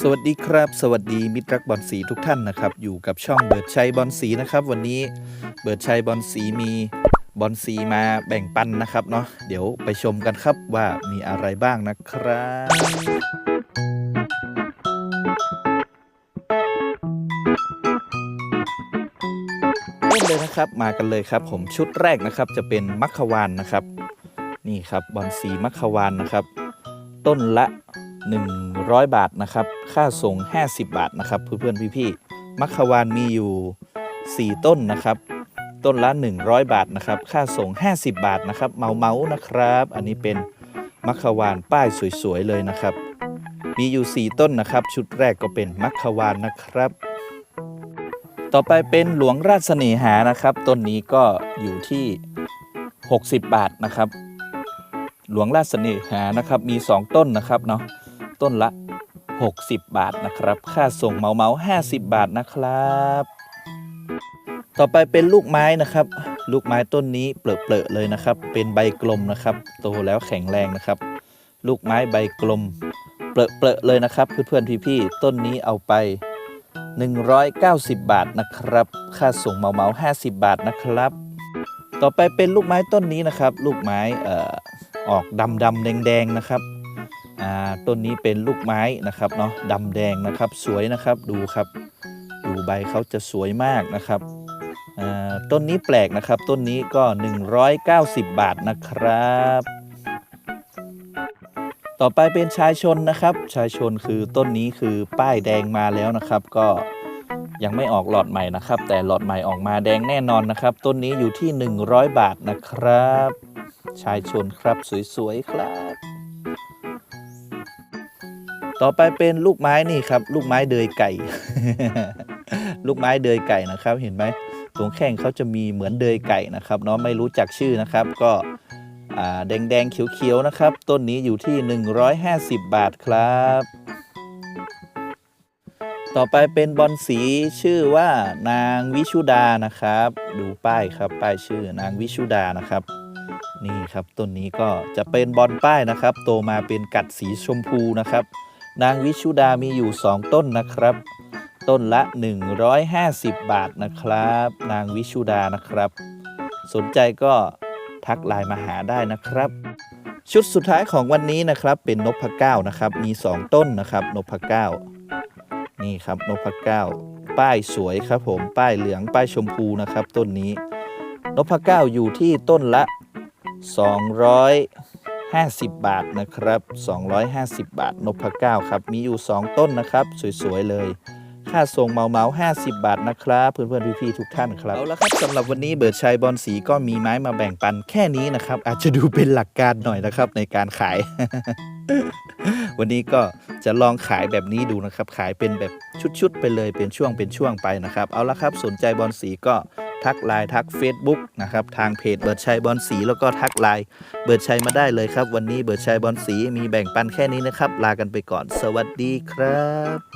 สวัสดีครับ สวัสดีมิตรรักบอลสีทุกท่านนะครับ อยู่กับช่องเบิร์ดชัยบอลสีนะครับ วันนี้เบิร์ดชัยบอลสีมีบอลสีมาแบ่งปันนะครับเนาะเดี๋ยวไปชมกันครับว่ามีอะไรบ้างนะครับเริ่มเลยนะครับมากันเลยครับผมชุดแรกนะครับจะเป็นมัคควานนะครับ นี่ครับบอลสีมัคควานนะครับ ต้นละ 100 บาทนะครับ ค่าส่ง 50 บาทนะครับ เพื่อนๆพี่ๆมัคควานมีอยู่ 4 ต้นนะครับ ต้นละ 100 บาทนะครับ ค่าส่ง 50 บาทนะครับ เมาเมานะครับ อันนี้เป็นมัคควานป้ายสวยๆเลยนะครับ มีอยู่ 4 ต้นนะครับ ชุดแรกก็เป็นมัคควานนะครับ ต่อไปเป็นหลวงราชเสน่หานะครับ ต้นนี้ก็อยู่ที่ 60 บาทนะครับ หลวงราชเสน่หานะครับ มี 2 ต้นนะครับเนาะ ต้นละ 60 บาทนะครับ ค่าส่งเมาเมา50บาทนะครับ ต่อไปเป็นลูกไม้นะครับ ลูกไม้ต้นนี้เปลอะๆเลยนะครับ เป็นใบกลมนะครับ โตแล้วแข็งแรงนะครับ ลูกไม้ใบกลม เปลอะๆเลยนะครับ เพื่อนๆพี่ๆต้นนี้เอาไป 190 บาทนะครับ ค่าส่งเมาเมา50บาทนะครับ ต่อไปเป็นลูกไม้ต้นนี้นะครับ ลูกไม้เอ่อออกดำดำแดงแดงนะครับ ต้นนี้เป็นลูกไม้นะครับเนาะดำแดงนะครับสวยนะครับดูครับดูใบเขาจะสวยมากนะครับต้นนี้แปลกนะครับต้นนี้ก็ 190 บาทนะครับ ต่อไปเป็นชายชนนะครับ ชายชนคือต้นนี้คือป้ายแดงมาแล้วนะครับ ก็ยังไม่ออกหลอดใหม่นะครับ แต่หลอดใหม่ออกมาแดงแน่นอนนะครับ ต้นนี้อยู่ที่ 100 บาทนะครับ ชายชนครับสวยๆครับ ต่อไปเป็นลูกไม้นี่ครับ ลูกไม้เดยไก่ ลูกไม้เดยไก่นะครับ เห็นไหมตรงแข้งเขาจะมีเหมือนเดยไก่นะครับเนาะไม่รู้จักชื่อนะครับ ก็อ่าแดงๆเขียวๆนะครับ ต้นนี้อยู่ที่ 150 บาทครับ ต่อไปเป็นบอลสีชื่อว่านางวิชุดานะครับ ดูป้ายครับป้ายชื่อนางวิชุดานะครับนี่ครับต้นนี้ก็จะเป็นบอลป้ายนะครับ โตมาเป็นกัดสีชมพูนะครับ นางวิชุดามีอยู่ 2 ต้นนะครับ ต้นละ 150 บาทนะครับ นางวิชุดานะครับ สนใจก็ทักไลน์มาหาได้นะครับ ชุดสุดท้ายของวันนี้นะครับ เป็นนพเก้านะครับ มี 2 ต้นนะครับนพเก้านี่ครับนพเก้าป้ายสวยครับผมป้ายเหลืองป้ายชมพูนะครับ ต้นนี้นพเก้าอยู่ที่ต้นละ 50 บาทนะครับ 250 บาทนพเก้าครับ มีอยู่ 2 ต้นนะครับ สวย ๆ เลย ค่าส่งเมาเมา50 บาทนะครับ เพื่อนๆ พี่ๆทุกท่านครับ เอาละครับสำหรับวันนี้เบิร์ดชัยบอลสีก็มีไม้มาแบ่งปันแค่นี้นะครับ อาจจะดูเป็นหลักการหน่อยนะครับในการขาย วันนี้ก็จะลองขายแบบนี้ดูนะครับ ขายเป็นแบบชุดๆไปเลยเป็นช่วงเป็นช่วงไปนะครับ เอาละครับสนใจบอลสีก็ ทักไลน์ทัก Facebook นะครับทางเพจเบิร์ดชัยบอลสีแล้วก็ทักไลน์เบิร์ดชัยมาได้เลยครับ วันนี้เบิร์ดชัยบอลสีมีแบ่งปันแค่นี้นะครับ ลากันไปก่อน สวัสดีครับ